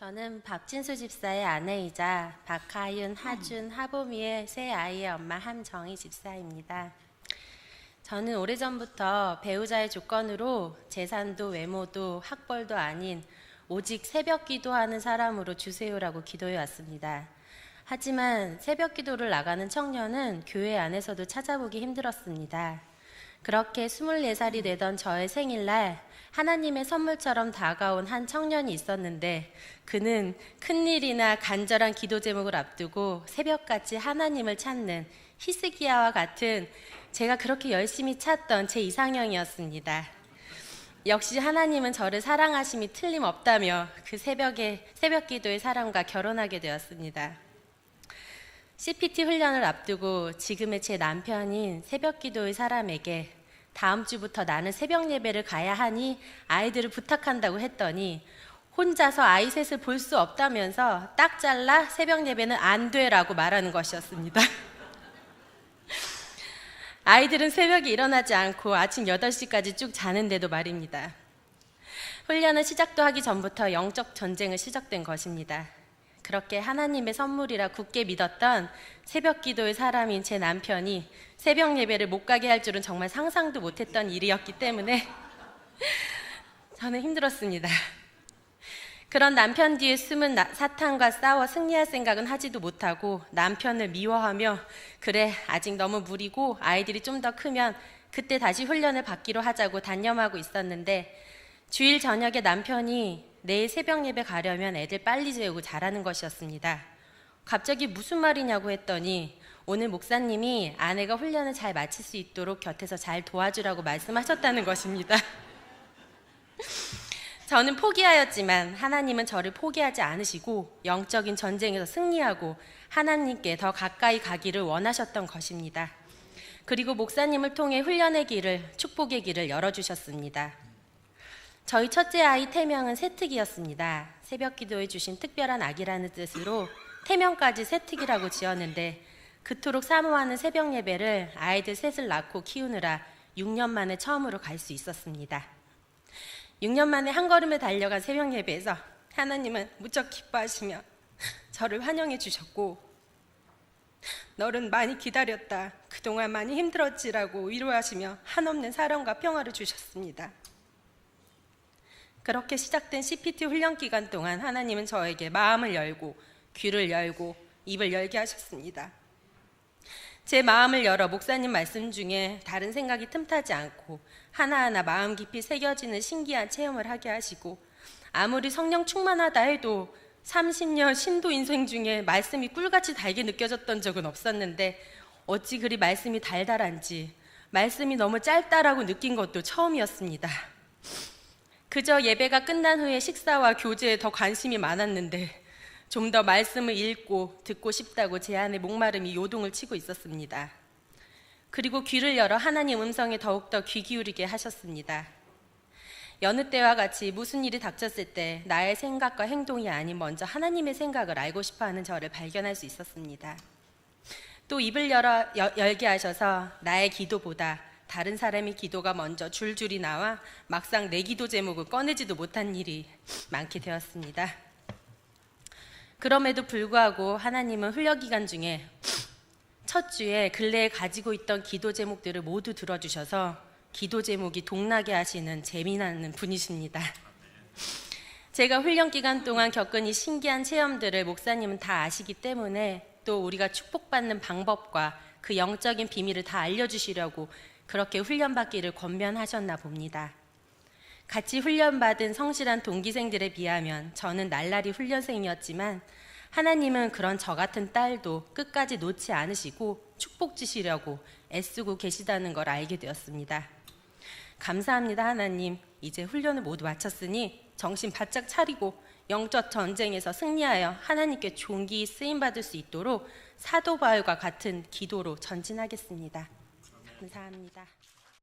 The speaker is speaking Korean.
저는 박진수 집사의 아내이자 박하윤, 하준, 하보미의 세 아이의 엄마 함정희 집사입니다. 저는 오래전부터 배우자의 조건으로 재산도 외모도 학벌도 아닌 오직 새벽 기도하는 사람으로 주세요라고 기도해 왔습니다. 하지만 새벽 기도를 나가는 청년은 교회 안에서도 찾아보기 힘들었습니다. 그렇게 24살이 되던 저의 생일날 하나님의 선물처럼 다가온 한 청년이 있었는데 그는 큰일이나 간절한 기도 제목을 앞두고 새벽같이 하나님을 찾는 히스기야와 같은 제가 그렇게 열심히 찾던 제 이상형이었습니다. 역시 하나님은 저를 사랑하심이 틀림없다며 그 새벽에 새벽 기도의 사람과 결혼하게 되었습니다. CPT 훈련을 앞두고 지금의 제 남편인 새벽 기도의 사람에게 다음 주부터 나는 새벽 예배를 가야 하니 아이들을 부탁한다고 했더니 혼자서 아이 셋을 볼 수 없다면서 딱 잘라 새벽 예배는 안 돼라고 말하는 것이었습니다. 아이들은 새벽에 일어나지 않고 아침 8시까지 쭉 자는데도 말입니다. 훈련은 시작도 하기 전부터 영적 전쟁을 시작된 것입니다. 그렇게 하나님의 선물이라 굳게 믿었던 새벽 기도의 사람인 제 남편이 새벽 예배를 못 가게 할 줄은 정말 상상도 못했던 일이었기 때문에 저는 힘들었습니다. 그런 남편 뒤에 숨은 나- 사탄과 싸워 승리할 생각은 하지도 못하고 남편을 미워하며 그래 아직 너무 무리고 아이들이 좀 더 크면 그때 다시 훈련을 받기로 하자고 단념하고 있었는데 주일 저녁에 남편이 내일 새벽 예배 가려면 애들 빨리 재우고 자라는 것이었습니다. 갑자기 무슨 말이냐고 했더니 오늘 목사님이 아내가 훈련을 잘 마칠 수 있도록 곁에서 잘 도와주라고 말씀하셨다는 것입니다. 저는 포기하였지만 하나님은 저를 포기하지 않으시고 영적인 전쟁에서 승리하고 하나님께 더 가까이 가기를 원하셨던 것입니다. 그리고 목사님을 통해 훈련의 길을 축복의 길을 열어주셨습니다. 저희 첫째 아이 태명은 세특이었습니다. 새벽 기도해 주신 특별한 아기라는 뜻으로 태명까지 세특이라고 지었는데 그토록 사모하는 새벽 예배를 아이들 셋을 낳고 키우느라 6년 만에 처음으로 갈 수 있었습니다. 6년 만에 한 걸음에 달려간 새벽 예배에서 하나님은 무척 기뻐하시며 저를 환영해 주셨고 너는 많이 기다렸다. 그동안 많이 힘들었지라고 위로하시며 한없는 사랑과 평화를 주셨습니다. 그렇게 시작된 CPT 훈련 기간 동안 하나님은 저에게 마음을 열고 귀를 열고 입을 열게 하셨습니다. 제 마음을 열어 목사님 말씀 중에 다른 생각이 틈타지 않고 하나하나 마음 깊이 새겨지는 신기한 체험을 하게 하시고 아무리 성령 충만하다 해도 30년 신도 인생 중에 말씀이 꿀같이 달게 느껴졌던 적은 없었는데 어찌 그리 말씀이 달달한지 말씀이 너무 짧다라고 느낀 것도 처음이었습니다. 그저 예배가 끝난 후에 식사와 교제에 더 관심이 많았는데 좀 더 말씀을 읽고 듣고 싶다고 제 안에 목마름이 요동을 치고 있었습니다. 그리고 귀를 열어 하나님 음성에 더욱더 귀 기울이게 하셨습니다. 여느 때와 같이 무슨 일이 닥쳤을 때 나의 생각과 행동이 아닌 먼저 하나님의 생각을 알고 싶어 하는 저를 발견할 수 있었습니다. 또 입을 열어 여- 열게 하셔서 나의 기도보다 다른 사람의 기도가 먼저 줄줄이 나와 막상 내 기도 제목을 꺼내지도 못한 일이 많게 되었습니다. 그럼에도 불구하고 하나님은 훈련 기간 중에 첫 주에 근래에 가지고 있던 기도 제목들을 모두 들어주셔서 기도 제목이 동나게 하시는 재미나는 분이십니다. 제가 훈련 기간 동안 겪은 이 신기한 체험들을 목사님은 다 아시기 때문에 또 우리가 축복받는 방법과 그 영적인 비밀을 다 알려주시려고 그렇게 훈련받기를 권면하셨나 봅니다. 같이 훈련받은 성실한 동기생들에 비하면 저는 날라리 훈련생이었지만 하나님은 그런 저 같은 딸도 끝까지 놓지 않으시고 축복 주시려고 애쓰고 계시다는 걸 알게 되었습니다. 감사합니다, 하나님. 이제 훈련을 모두 마쳤으니 정신 바짝 차리고 영적 전쟁에서 승리하여 하나님께 존귀 쓰임 받을 수 있도록 사도 바울과 같은 기도로 전진하겠습니다. 감사합니다.